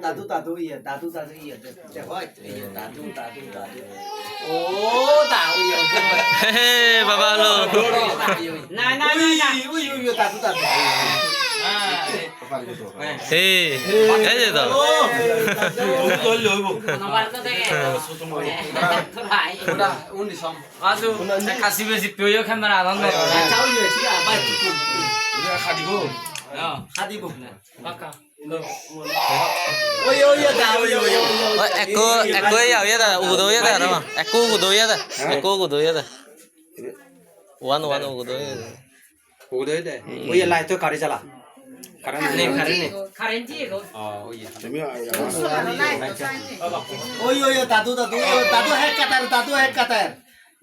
나도 나도이야 나도 나도이야 대화 이야 나도 나도 나도. 오 나오야 헤헤 바발로. 나나나나 이거 이거 이거 나도 나도. 에이, 해제다. 여기도 할려 이거. 나 오늘 섬. 아주 가슴에 집 뼈여 카메라 안 한다. 자우야 지금 빨리. 우리가 가디고. 야, 가디고. 아까. একো একো ইয়াত উদৈ ইয়াত আৰু একো উদৈ ইয়াত একো উদৈ ইয়াত ওৱান ওৱান উদৈ উদৈ দে ঐ লাইটটো কাঢ়ি চালা দাদু দাদু দাদু হেক কাটার দাদু হেক কাটার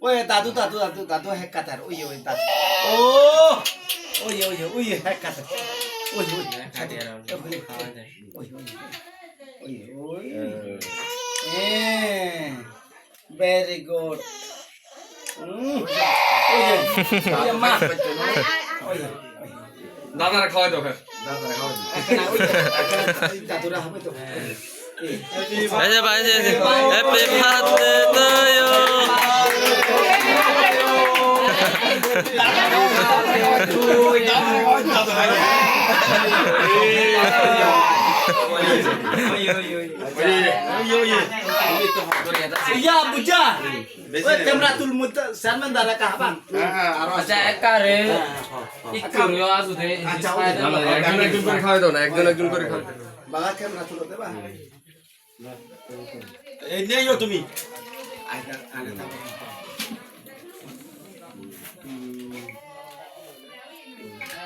ওই দাদু দাদু দাদু দাদু হেক কাটার ওই ওই দাদু ও ওই ওই ওই হেক কাটার ওই ওই কাটিয়ে নাও খাওয়া যায় ওই ওই ওই ভেরি গুড দাদারা খাওয়াই তো দাদারা খাওয়াই দাদুরা হবে তো বাজে বাজে হ্যাপি বার্থডে টু ইউ দাদা দাদা ইয়া ক্যামেরা তুল মুত সালমান দারা কাহাবান aja ekare ikut yo asu deh একজন একজন করে খাওয়া দাও না একজন একজন করে খাওয়া বাবা ক্যামেরা তুলো দেবা এই নিয়ে তুমি আইনা আইনা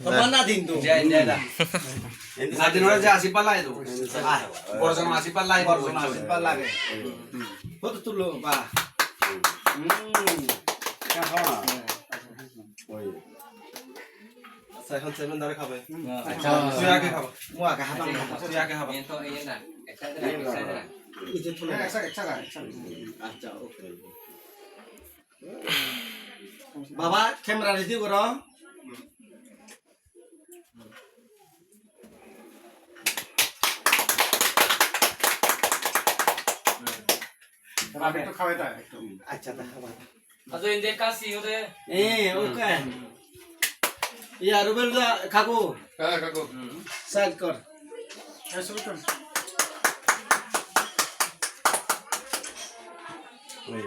তো তো এখন সেভেন ধরে খাবে aja তুই আগে খাবা মো আগা হাবাং তুই আগে খাবা তুলো আচ্ছা ওকে বাবা ক্যামেরা রেডি করো একটু খাওয়াই দাও একটু আচ্ছা দেখা বাবা aduh ini kasih udah এ ওকে ইয়া রুবেল দা কাকু। হ্যাঁ কাকু। সাইড কর। iya ওই।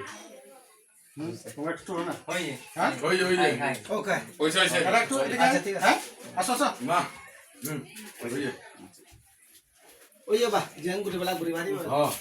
আচ্ছা ঠিক আছে। আসো আসো। মা। হুম ওই ওই বা জেন গুড়ি বেলা গুড়ি মারি হ্যাঁ